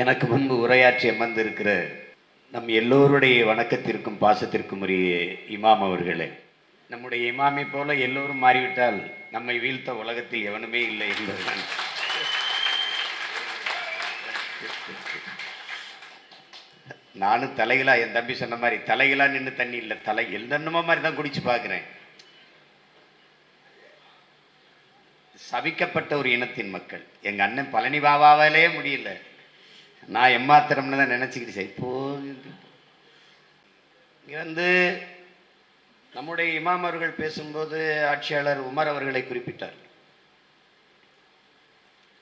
எனக்கு முன்பு உரையாற்றி அமர்ந்திருக்கிற நம் எல்லோருடைய வணக்கத்திற்கும் பாசத்திற்கும் உரிய இமாம் அவர்களே. நம்முடைய இமாமை போல எல்லோரும் மாறிவிட்டால் நம்மை வீழ்த்த உலகத்தில் எவனுமே இல்லை என்பதுதான். நானும் தலைகளா என் தம்பி சொன்ன மாதிரி தலைகளா நின்று தண்ணி இல்லை தலை என்னென்னமோ மாதிரி தான் குடிச்சு பார்க்குறேன். சபிக்கப்பட்ட ஒரு இனத்தின் மக்கள். எங்கள் அண்ணன் பழனி பாபாவாலே முடியல. நான் எம்மாத்திரம்னு தான் நினச்சிக்கிட்டு சரி இங்கே இங்க வந்து நம்முடைய இமாம் அவர்கள் பேசும்போது ஆட்சியாளர் உமர் அவர்களை குறிப்பிட்டார்.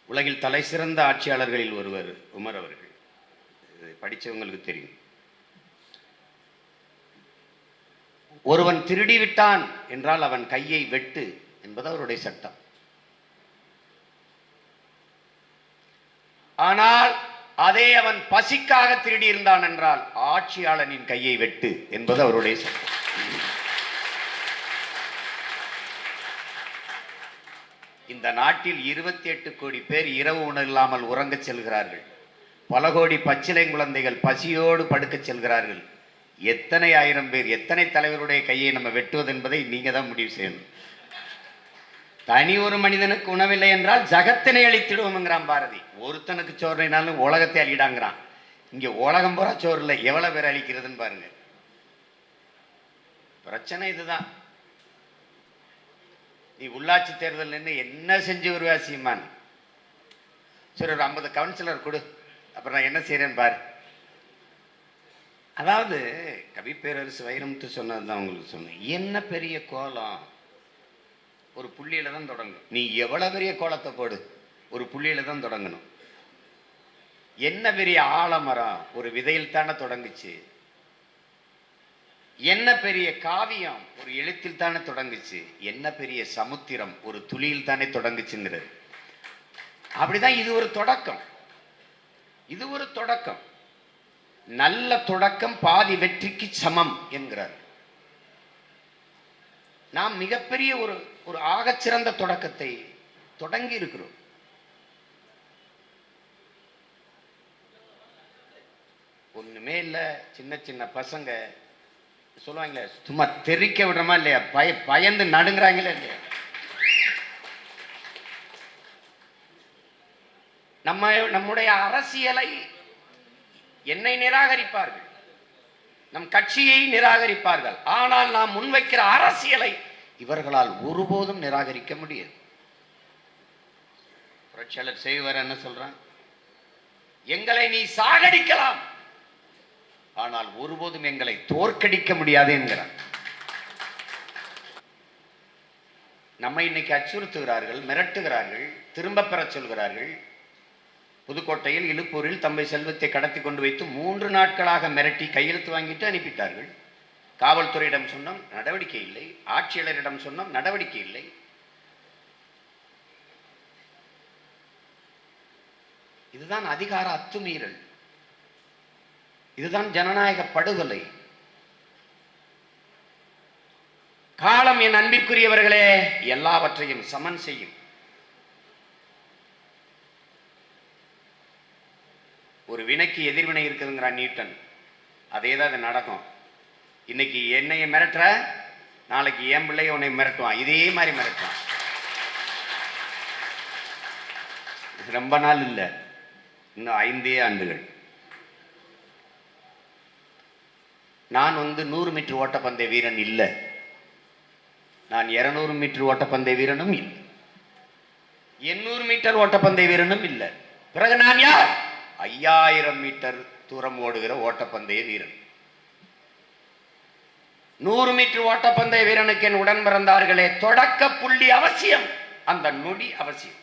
உலகில் தலை சிறந்த ஆட்சியாளர்களில் ஒருவர் உமர் அவர்கள். இது படிச்சவங்களுக்கு தெரியும். ஒருவன் திருடி விட்டான் என்றால் அவன் கையை வெட்டு என்பது அவருடைய சட்டம். ஆனால் அதே அவன் பசிக்காக திருடி இருந்தான் என்றால் ஆட்சியாளனின் கையை வெட்டு என்பது அவருடைய சட்டம் இந்த நாட்டில் இருபத்தி எட்டு கோடி பேர் இரவு உணவு இல்லாமல் உறங்கச் செல்கிறார்கள். பல கோடி பச்சிலை குழந்தைகள் பசியோடு படுக்கச் செல்கிறார்கள். எத்தனை ஆயிரம் பேர் எத்தனை தலைவருடைய கையை நம்ம வெட்டுவது என்பதை நீங்க தான் முடிவு செய்யணும். தனி ஒரு மனிதனுக்கு உணவில்லை என்றால் ஜகத்தினை அழித்திடுவோம்ங்கிறான் பாரதி. ஒருத்தனுக்கு சோறுனாலும் உலகத்தை அழிடாங்கிறான். இங்கே உலகம் பூரா சோறு இல்லை. எவ்வளோ பேர் அழிக்கிறதுன்னு பாருங்க. பிரச்சனை இதுதான். நீ உள்ளாட்சி தேர்தல் நின்று என்ன செஞ்சு வருவா சீமான்? சரி ஒரு ஐம்பது கவுன்சிலர் கொடு. அப்புறம் நான் என்ன செய்கிறேன்னு பாரு. அதாவது கவி பேரரசு வைரமுத்து சொன்னது தான் உங்களுக்கு சொன்னேன். என்ன பெரிய கோலம்? ஒரு புள்ளியில தான் தொடங்கணும். நீ எவ்வளவு பெரிய கோலத்தை போடு? ஒரு புள்ளியில தான் தொடங்கணும். என்ன பெரிய ஆலமரம் ஒரு விதையில் தானே தொடங்குச்சு? என்ன பெரிய காவியம் ஒரு எழுத்தில் தானே தொடங்குச்சு? என்ன பெரிய சமுத்திரம் ஒரு துளியில் தானே தொடங்குச்சுங்கிறது. அப்படிதான் இது ஒரு தொடக்கம். இது ஒரு தொடக்கம். நல்ல தொடக்கம் பாதி வெற்றிக்கு சமம் என்கிறார். நாம் மிகப்பெரிய ஒரு ஒரு ஆகச்சிறந்த தொடக்கத்தை தொடங்கி இருக்கிறோம். ஒண்ணுமே இல்ல சின்ன சின்ன பசங்க சொல்லுவாங்களே சும்மா தெறிக்க விடுறோமா இல்லையா? பய பயந்து நடுங்குறாங்களே இல்லையா? நம்ம நம்முடைய அரசியலை என்னை நிராகரிப்பார்கள். நம் கட்சியை நிராகரிப்பார்கள். ஆனால் நாம் முன்வைக்கிற அரசியலை இவர்களால் ஒருபோதும் நிராகரிக்க முடியாது. புரட்சியாளர் செய்வர் என்ன சொல்றான் எங்களை நீ சாகடிக்கலாம். ஆனால் ஒருபோதும் எங்களை தோற்கடிக்க முடியாது என்கிறான் நம்மை இன்னைக்கு அச்சுறுத்துகிறார்கள் மிரட்டுகிறார்கள் திரும்ப பெறச் சொல்கிறார்கள். புதுக்கோட்டையில் இழுப்பூரில் தம்பை செல்வத்தை கடத்தி கொண்டு வைத்து மூன்று நாட்களாக மிரட்டி கையெழுத்து வாங்கிட்டு அனுப்பிட்டார்கள். காவல்துறையிடம் சொன்னோம் நடவடிக்கை இல்லை. ஆட்சியாளரிடம் சொன்னோம் நடவடிக்கை இல்லை. இதுதான் அதிகார அத்துமீறல். இதுதான் ஜனநாயக படுகொலை. காலம் என் அன்பிற்குரியவர்களே எல்லாவற்றையும் சமன் செய்யும். ஒரு வினைக்கு எதிர்வினை இருக்குதுங்கிறான் நியூட்டன் அதே தான் அது நடக்கும். இன்னைக்கு என்னைய மிரட்டுற நாளைக்கு என் பிள்ளைய உன்னை மிரட்டுவான். இதே மாதிரி மிரட்டுவான். ரொம்ப நாள் இல்லை. இன்னும் ஐந்தே ஆண்டுகள். நான் வந்து நூறு மீட்டர் ஓட்டப்பந்தய வீரன் இல்லை. நான் இருநூறு மீட்டர் ஓட்டப்பந்தய வீரனும் இல்லை. எண்ணூறு மீட்டர் ஓட்டப்பந்தய வீரனும் இல்லை. பிறகு நான் யார்? ஐயாயிரம் மீட்டர் தூரம் ஓடுகிற ஓட்டப்பந்தய வீரன். நூறு மீட்டர் ஓட்டப்பந்தய வீரனுக்கு என் உடன் பிறந்தார்களே தொடக்க புள்ளி அவசியம். அந்த நொடி அவசியம்.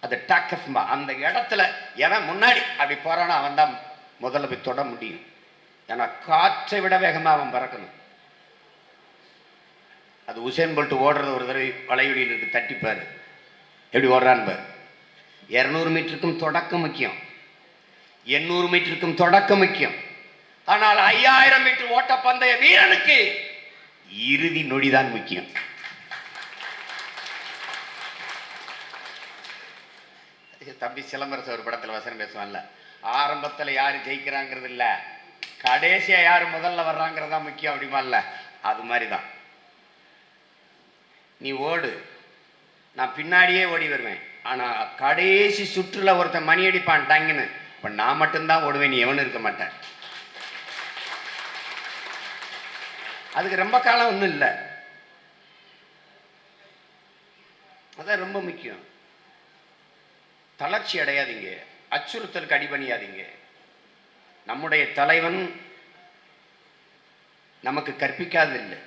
அது டக்கஃப்மா அந்த இடத்துல எவன் முன்னாடி அப்படி போறானோ அவன் தான் முதல்ல போய் தொட முடியும். ஏன்னா காற்றை விட வேகமாக அவன் பறக்கணும். அது உசேன் போல்ட்டு ஓடுறது ஒரு தடவை வளைவெளியில் இருக்கு தட்டிப்பாரு. எப்படி ஓடுறான்னு பாரு. இரநூறு மீட்டருக்கும் தொடக்கம் முக்கியம். எண்ணூறு மீட்டருக்கும் தொடக்கம் முக்கியம். ஆனால் ஐயாயிரம் மீட்டர் ஓட்டப்பந்தய வீரனுக்கு இறுதி நொடிதான் முக்கியம். தம்பி சிலம்பரச ஒரு படத்தில் வசனம் பேசுவான்ல ஆரம்பத்தில் யார் ஜெயிக்கிறாங்கிறது இல்லை கடைசியாக யார் முதல்ல வர்றாங்கிறது தான் முக்கியம் அப்படிமா இல்லை அது மாதிரி தான் நீ ஓடு நான் பின்னாடியே ஓடி வருவேன். ஆனால் கடைசி சுற்றுல ஒருத்தன் மணி அடிப்பான் டங்குன்னு. இப்போ நான் மட்டும்தான் ஓடுவேன் நீ எவனும் இருக்க மாட்டேன் அதுக்கு ரொம்ப காலம் ஒன்றும் இல்லை. அதான் ரொம்ப முக்கியம். தளர்ச்சி அடையாதீங்க. அச்சுறுத்தலுக்கு அடிபணியாதீங்க. நம்முடைய தலைவன் நமக்கு கற்பிக்காதில்லை.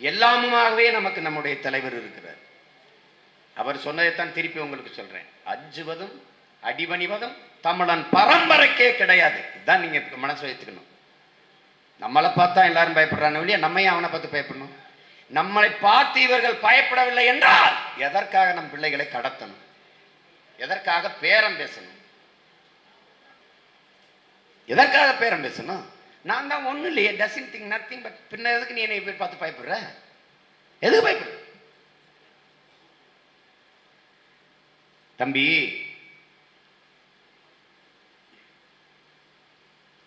எல்லாமுமாகவே நமக்கு நம்முடைய தலைவர் இருக்கிறார். அவர் சொன்னதைத்தான் திருப்பி உங்களுக்கு சொல்றேன். அஞ்சுவதும் அடிபணிவதும் தமிழன் பரம்பரைக்கே கிடையாது. இதான் நீங்க மனசு வைத்துக்கணும். நம்மளை பார்த்தா எல்லாரும் பயப்படுறாங்க இல்லையா? நம்மையும் அவனை பார்த்து பயப்படணும். நம்மளை பார்த்து இவர்கள் பயப்படவில்லை என்றால் எதற்காக நம் பிள்ளைகளை கடத்தணும்? எதற்காக பேரம் பேசணும்? எதற்காக பேரம் பேசணும்? நான் தான் ஒண்ணும் இல்லையே. டசிங் திங் நத்திங் பட் பின்ன எதுக்கு நீ என்னை போய் பார்த்து பயப்படுற? எதுக்கு பயப்படுற? தம்பி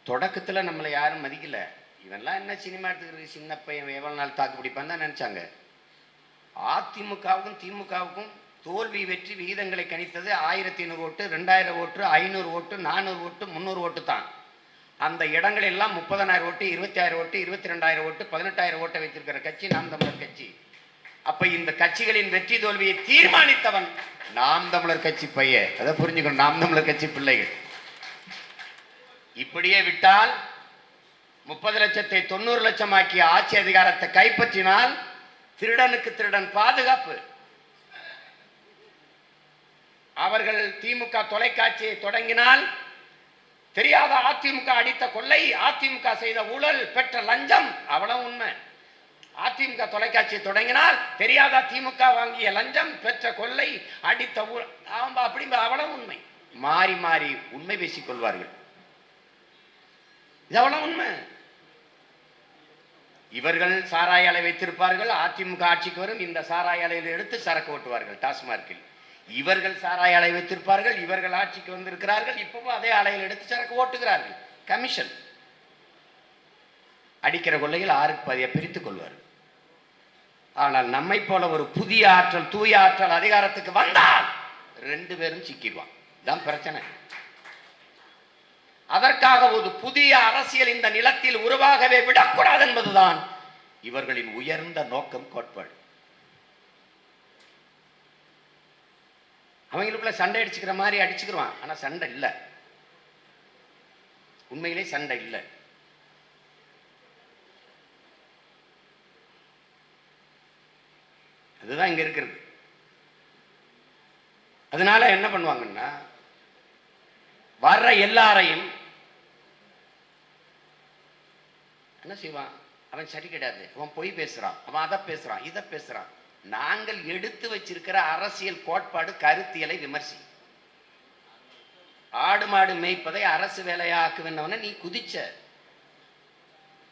தொடக்கத்தில் நம்மளை யாரும் மதிக்கல. இவெல்லாம் என்ன சினிமா எடுத்துக்கிறது? சின்ன பையன் எவ்வளவு நாள் தாக்கு பிடிப்பான்னு தான் நினைச்சாங்க. அதிமுகவுக்கும் திமுகவுக்கும் தோல்வி வெற்றி விகிதங்களை கணித்தது ஆயிரத்தி ஐநூறு ஓட்டு ரெண்டாயிரம் ஓட்டு ஐநூறு ஓட்டு நானூறு ஓட்டு முந்நூறு ஓட்டு தான். அந்த இடங்கள் எல்லாம் முப்பதனாயிரம் ஓட்டு இருபத்தாயிரம் ஓட்டு இருபத்தி ரெண்டாயிரம் ஓட்டு பதினெட்டாயிரம் ஓட்டை வைத்திருக்கிற கட்சி நாம் தமிழர் கட்சி. அப்ப இந்த கட்சிகளின் வெற்றி தோல்வியை தீர்மானித்தவன் நாம் தமிழர் கட்சி பையன். அதை புரிஞ்சுக்கணும். நாம் தமிழர் கட்சி பிள்ளைகள். இப்படியே விட்டால் முப்பது லட்சத்தை தொண்ணூறு லட்சம் ஆக்கிய ஆட்சி அதிகாரத்தை கைப்பற்றினால் திருடனுக்கு திருடன் பாதுகாப்பு. அவர்கள் திமுக தொலைக்காட்சியை தொடங்கினால் தெரியாத அதிமுக அடித்த கொள்ளை அதிமுக செய்த ஊழல் பெற்ற லஞ்சம் அவ்வளவு உண்மை. அதிமுக தொலைக்காட்சியை தொடங்கினால் தெரியாத திமுக வாங்கிய லஞ்சம் பெற்ற கொள்ளை அடித்த ஊழல் ஆமா அப்படி அவ்வளவு உண்மை. மாறி மாறி உண்மை பேசிக் கொள்வார்கள். இது அவ்வளவு உண்மை. இவர்கள் சாராய அலை வைத்திருப்பார்கள் அதிமுக ஆட்சிக்கு வரும் இந்த சாராய அலையில் எடுத்து சரக்கு ஓட்டுவார்கள் டாஸ்மார்க்கில் இவர்கள் சாராய அலை வைத்திருப்பார்கள் இவர்கள் ஆட்சிக்கு வந்திருக்கிறார்கள் இப்பவும் அதே அலையில் எடுத்து சரக்கு ஓட்டுகிறார்கள். கமிஷன். அடிக்கிற கொள்ளையில் ஆறுக்கு பதிய பிரித்துக் கொள்வார்கள் ஆனால் நம்மை போல ஒரு புதிய ஆற்றல் தூய ஆற்றல் அதிகாரத்துக்கு வந்தால் ரெண்டு பேரும் சிக்கிடுவான். தான் பிரச்சனை. அதற்காக ஒரு புதிய அரசியல் இந்த நிலத்தில் உருவாகவே விடக்கூடாது என்பதுதான் இவர்களின் உயர்ந்த நோக்கம் கோட்பாடு. அவங்களுக்குள்ள சண்டை அடிச்சுக்கிற மாதிரி அடிச்சுக்கிறான் ஆனா சண்டை இல்லை. உண்மையிலே சண்டை இல்லை. அதுதான் இங்க இருக்கிறது. அதனால என்ன பண்ணுவாங்கன்னா வர்ற எல்லாரையும் என்ன செய்வான்? அவன் சரி கிடையாது. அவன் பொய் பேசுறான். அவன் அதை பேசுறான் இதை பேசுறான். நாங்கள் எடுத்து வச்சிருக்கிற அரசியல் கோட்பாடு கருத்தியலை விமர்சி. ஆடு மாடு மேய்ப்பதை அரசு வேலையாக்குவனவன நீ குதிச்ச.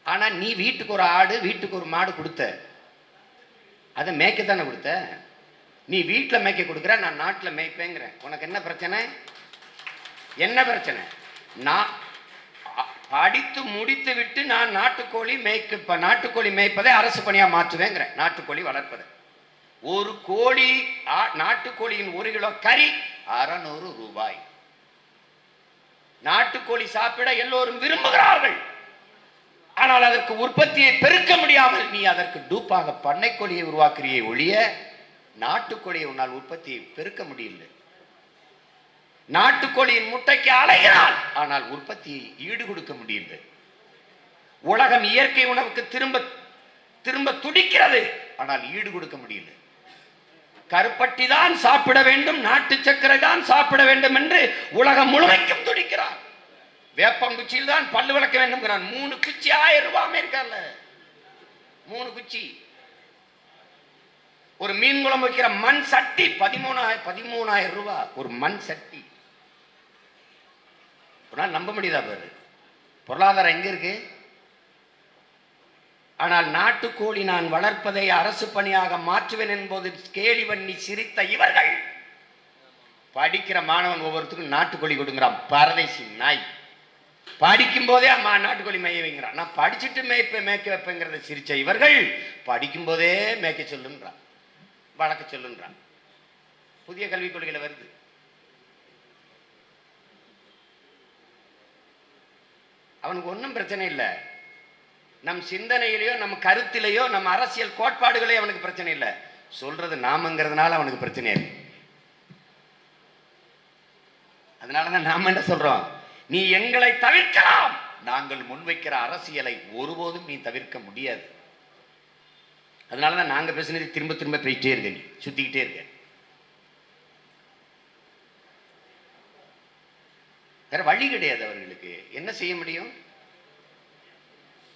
ஆனா நீ வீட்டுக்கு ஒரு ஆடு வீட்டுக்கு ஒரு மாடு கொடுத்த. அதை மேய்க்கத்தானே கொடுத்த? நீ வீட்டில் மேய்க்க கொடுக்குற நான் நாட்டில் மேய்ப்பேங்கிறேன். உனக்கு என்ன பிரச்சனை? என்ன பிரச்சனை? நான் படித்து முடித்து விட்டு நான் நாட்டுக்கோழி மேய்க்க நாட்டுக்கோழி மேய்ப்பதை அரசு பணியாக மாற்றுவேங்கிறேன். நாட்டுக்கோழி வளர்ப்பது. ஒரு கோழி ஆ- நாட்டுக்கோழியின் ஒரு கிலோ கறி அறநூறு ரூபாய். நாட்டுக்கோழி சாப்பிட எல்லோரும் விரும்புகிறார்கள். ஆனால் அதற்கு உற்பத்தியை பெருக்க முடியாமல் நீ அதற்கு டூப்பாக பண்ணைக்கோழியை உருவாக்குறியே ஒழிய நாட்டுக்கோழியை உன்னால் உற்பத்தி பெருக்க முடியல நாட்டுக்கோழியின் முட்டைக்கு அலைகிறாள். ஆனால் உற்பத்தியை ஈடு கொடுக்க முடியல உலகம் இயற்கை உணவுக்கு திரும்ப திரும்ப துடிக்கிறது. ஆனால் ஈடு கொடுக்க முடியல கருப்பட்டி தான் சாப்பிட வேண்டும் நாட்டு சர்க்கரை தான் சாப்பிட வேண்டும் என்று உலகம் முழுமைக்கும் துடிக்கிறார் வேப்பங்குச்சியில் தான் பல்லு விளக்க வேண்டும் மூணு குச்சி ஆயிரம் ரூபாய் இருக்கார்ல மூணு குச்சி. ஒரு மீன் குழம்பு வைக்கிற மண் சட்டி பதிமூணாயிரம் பதிமூணாயிரம் ரூபாய் ஒரு மண் சட்டி. உன்னால் நம்ப முடியுதா பாரு? பொருளாதாரம் எங்க இருக்கு? ஆனால் நாட்டுக்கோழி நான் வளர்ப்பதை அரசு பணியாக மாற்றுவேன் என்பது கேலி பண்ணி சிரித்த இவர்கள். படிக்கிற மாணவன் ஒவ்வொருத்தருக்கும் நாட்டுக்கோழி கொடுங்கிறான். பரதேசி நாய். படிக்கும் போதே அம்மா நாட்டுக்கோழி மேய வைங்கிறான். நான் படிச்சுட்டு மேய்ப்ப மேய்க்க வைப்பேங்கிறத சிரிச்ச இவர்கள் படிக்கும் போதே மேய்க்க சொல்லுன்றான் வழக்க சொல்லுன்றான் புதிய கல்விக் கொள்கையில் வருது. அவனுக்கு ஒன்றும் பிரச்சனை இல்லை. நம் சிந்தனையிலேயோ நம்ம கருத்திலேயோ நம்ம அரசியல் கோட்பாடுகளே அவனுக்கு பிரச்சனை இல்லை. சொல்றது நாமங்கிறதுனால அவனுக்கு பிரச்சனை இல்லை அதனாலதான் நாம என்ன சொல்றோம்? நீ எங்களை தவிர்க்கலாம்! நாங்கள் முன்வைக்கிற அரசியலை ஒருபோதும் நீ தவிர்க்க முடியாது. அதனாலதான் நாங்க பேசுனது திரும்ப திரும்ப போயிட்டே இருக்கேன் நீ. இருக்கேன் வேற வழி கிடையாது அவர்களுக்கு. என்ன செய்ய முடியும்?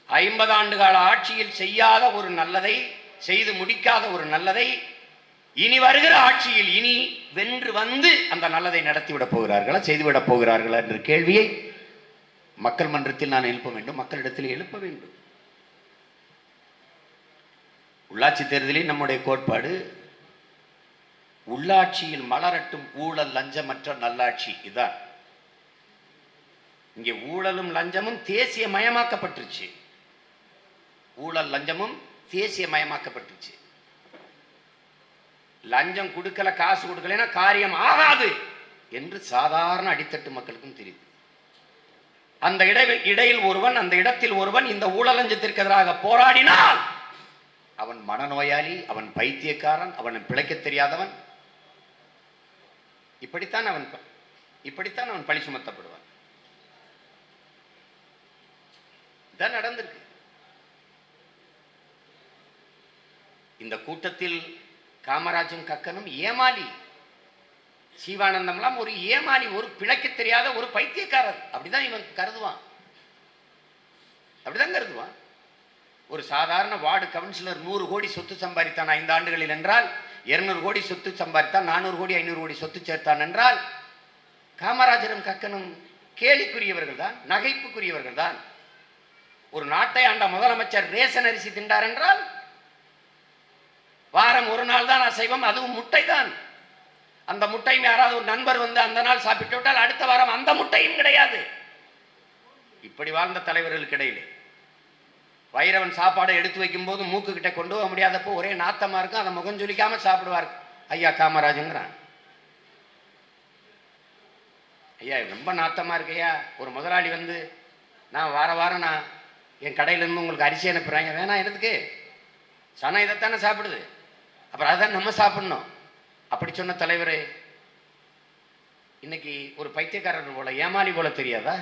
ஐம்பது ஆண்டு கால ஆட்சியில் செய்யாத ஒரு நல்லதை செய்து முடிக்காத ஒரு நல்லதை இனி வருகிற ஆட்சியில் இனி வென்று வந்து அந்த நல்லதை நடத்திவிடப் போகிறார்களா செய்துவிடப் போகிறார்களா என்ற கேள்வியை மக்கள் மன்றத்தில் நான் எழுப்ப வேண்டும். மக்களிடத்தில் எழுப்ப வேண்டும். உள்ளாட்சி தேர்தலில் நம்முடைய கோட்பாடு உள்ளாட்சியில் மலரட்டும் ஊழல் லஞ்சமற்ற நல்லாட்சி இதான். இங்கே ஊழலும் லஞ்சமும் தேசிய மயமாக்கப்பட்டுருச்சு ஊழல் லஞ்சமும் தேசிய மயமாக்கப்பட்டுருச்சு லஞ்சம் கொடுக்கல காசு கொடுக்கலைன்னா காரியம் ஆகாது என்று சாதாரண அடித்தட்டு மக்களுக்கும் தெரியுது. அந்த இடை இடையில் ஒருவன் அந்த இடத்தில் ஒருவன் இந்த ஊழல் லஞ்சத்திற்கு எதிராக போராடினால் அவன் மனநோயாளி அவன் பைத்தியக்காரன் அவன் பிழைக்க தெரியாதவன். இப்படித்தான் அவன் ப- இப்படித்தான் அவன் பழி சுமத்தப்படுவான். இதான் நடந்திருக்கு. இந்த கூட்டத்தில் காமராஜும் கக்கனும் ஏமாளி சீவானந்தம்லாம் ஒரு ஏமாளி ஒரு பிழைக்க தெரியாத ஒரு பைத்தியக்காரர். அப்படிதான் இவன் கருதுவான். அப்படிதான் கருதுவான். ஒரு சாதாரண வார்டு கவுன்சிலர் நூறு கோடி சொத்து சம்பாதித்தான் ஐந்து ஆண்டுகளில் என்றால் இருநூறு கோடி சொத்து சம்பாதித்தான் நானூறு கோடி ஐநூறு கோடி சொத்து சேர்த்தான் என்றால் காமராஜரும் கக்கனும் கேலிக்குரியவர்கள் தான் நகைப்புக்குரியவர்கள் தான். ஒரு நாட்டை ஆண்ட முதலமைச்சர் ரேசன் அரிசி தின்றார் என்றால் வாரம் ஒரு நாள் தான் அசைவம் அதுவும் முட்டை தான் அந்த முட்டையும் யாராவது ஒரு நண்பர் வந்து அந்த நாள் சாப்பிட்டு விட்டால் அடுத்த வாரம் அந்த முட்டையும் கிடையாது. இப்படி வாழ்ந்த தலைவர்களுக்கு இடையிலே வைரவன் சாப்பாடை எடுத்து வைக்கும்போது மூக்கு கிட்ட கொண்டு போக முடியாதப்போ ஒரே நாத்தமாக இருக்கும் அதை முகம் சொல்லிக்காமல் சாப்பிடுவார். ஐயா காமராஜுங்கிறான் ஐயா ரொம்ப நாத்தமாக இருக்கையா ஒரு முதலாளி வந்து நான் வார வாரம் நான் என் கடையிலேருந்து உங்களுக்கு அரிசி அனுப்புகிறாங்க வேணாம் எதுக்கு? சனம் இதைத்தானே சாப்பிடுது. அப்புறம் அதான் நம்ம சாப்பிடணும். அப்படி சொன்ன தலைவர் இன்னைக்கு ஒரு பைத்தியக்காரர் போல ஏமாளி போல தெரியாதா?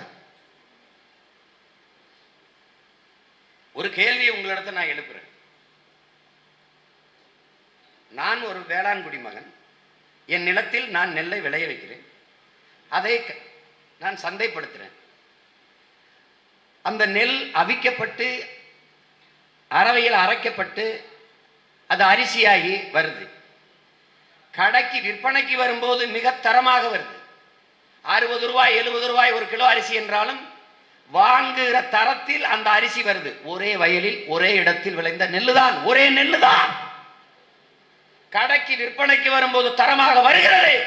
ஒரு கேள்வியை உங்களிடத்தை நான் எழுப்புறேன். நான் ஒரு வேளாண் குடிமகன். என் நிலத்தில் நான் நெல்லை விளைய வைக்கிறேன். அதை க- நான் சந்தைப்படுத்துறேன். அந்த நெல் அவிக்கப்பட்டு அரவையில் அரைக்கப்பட்டு அது அரிசியாகி வருது. கடைக்கு விற்பனைக்கு வரும்போது மிக தரமாக வருது. அறுபது ரூபாய் எழுபது ரூபாய் ஒரு கிலோ அரிசி என்றாலும் வாங்குகிற தரத்தில் அந்த அரிசி வருது. ஒரே வயலில் ஒரே இடத்தில் விளைந்த நெல்லுதான். ஒரே நெல்லுதான். கடைக்கு விற்பனைக்கு வரும்போது தரமாக வருகிறது.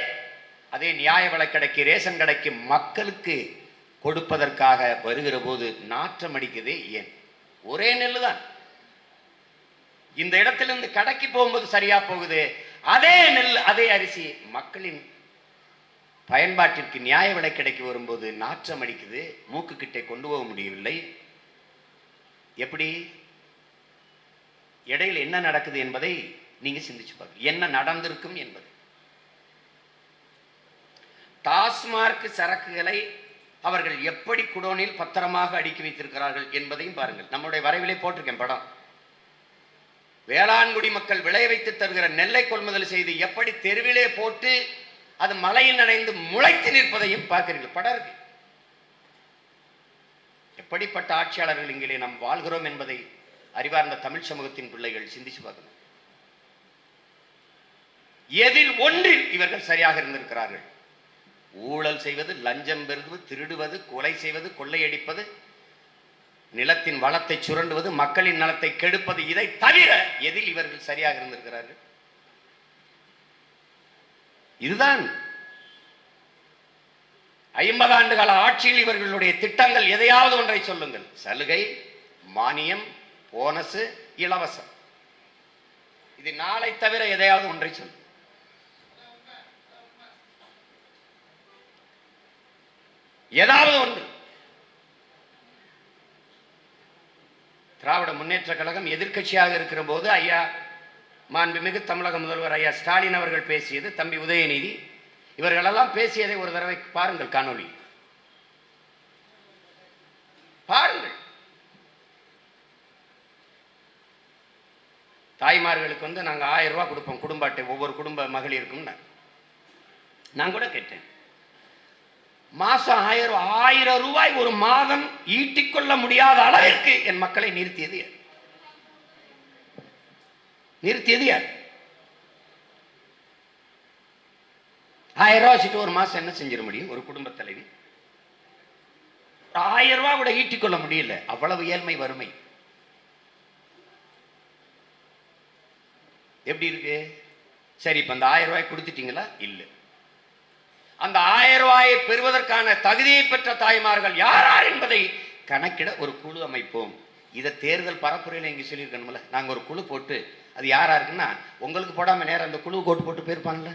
அதே நியாய விலைக் கடைக்கு ரேஷன் கடைக்கு மக்களுக்கு கொடுப்பதற்காக வருகிற போது நாற்றம் அடிக்குதே ஏன்? ஒரே நெல்லுதான். இந்த இடத்திலிருந்து கடைக்கு போகும்போது சரியா போகுது. அதே நெல் அதே அரிசி மக்களின் பயன்பாட்டிற்கு நியாய விலை கிடைக்க வரும்போது நாற்றம் அடிக்குது மூக்கு கிட்டே கொண்டு போக முடியவில்லை. எப்படி? இடையில் என்ன நடக்குது என்பதை நீங்க சிந்திச்சு பாருங்க. என்ன நடந்திருக்கும் என்பது. டாஸ்மார்க் சரக்குகளை அவர்கள் எப்படி குடோனில் பத்திரமாக அடுக்கி வைத்திருக்கிறார்கள் என்பதையும் பாருங்கள். நம்முடைய வரைவிலே போட்டிருக்கேன் படம். வேளாண்குடி மக்கள் விளைய வைத்து தருகிற நெல்லை கொள்முதல் செய்து எப்படி தெருவிலே போட்டு அது மலையில் நனைந்து முளைத்து நிற்பதையும் பார்க்கிறீர்கள். படம் இருக்கு. எப்படிப்பட்ட ஆட்சியாளர்கள் இங்கே நாம் வாழ்கிறோம் என்பதை அறிவார்ந்த தமிழ் சமூகத்தின் பிள்ளைகள் சிந்திச்சு பார்க்கணும். எதில் ஒன்றில் இவர்கள் சரியாக இருந்திருக்கிறார்கள். ஊழல் செய்வது லஞ்சம் பெறுவது திருடுவது கொலை செய்வது கொள்ளையடிப்பது நிலத்தின் வளத்தை சுரண்டுவது மக்களின் நலத்தை கெடுப்பது இதை தவிர எதில் இவர்கள் சரியாக இருந்திருக்கிறார்கள்? இதுதான் ஐம்பது ஆண்டு கால ஆட்சியில் இவர்களுடைய திட்டங்கள் எதையாவது ஒன்றை சொல்லுங்கள். சலுகை மானியம் போனஸ் இலவசம். இது நாளை தவிர எதையாவது ஒன்றை சொல்லு ஏதாவது ஒன்று. திராவிட முன்னேற்ற கழகம் எதிர்க்கட்சியாக இருக்கிற போது ஐயா மாண்புமிகு தமிழக முதல்வர் ஐயா ஸ்டாலின் அவர்கள் பேசியது தம்பி உதயநிதி இவர்களெல்லாம் பேசியதை ஒரு தடவை பாருங்கள் காணொளி. பாருங்கள். தாய்மார்களுக்கு வந்து நாங்கள் ஆயிரம் ரூபா கொடுப்போம் குடும்ப அட்டை ஒவ்வொரு குடும்ப மகளிருக்கும் நான் கூட கேட்டேன். மாசம் ஆயிரம் ஆயிரம் ரூபாய் ஒரு மாதம் ஈட்டிக்கொள்ள முடியாத அளவிற்கு என் மக்களை நிறுத்தியது நிறுத்தியது யார்? ஆயிரம் ரூபாய் வச்சுட்டு ஒரு மாசம் என்ன செஞ்சிட முடியும்? ஒரு குடும்ப தலைவி. ஆயிரம் ரூபா கூட ஈட்டிக்கொள்ள முடியல. அவ்வளவு ஏழ்மை வறுமை. எப்படி இருக்கு? சரி இப்ப அந்த ஆயிரம் ரூபாய் கொடுத்துட்டீங்களா? இல்லை. அந்த ஆயிரம் ரூபாயை பெறுவதற்கான தகுதியை பெற்ற தாய்மார்கள் யார் யார் என்பதை கணக்கிட ஒரு குழு அமைப்போம். இதை தேர்தல் பரப்புரையில் இங்கே சொல்லியிருக்கணும்ல. நாங்கள் ஒரு குழு போட்டு அது யாரா இருக்குன்னா உங்களுக்கு போடாம நேரம் அந்த குழு கோட்டு போட்டு போயிருப்பாங்கல்ல?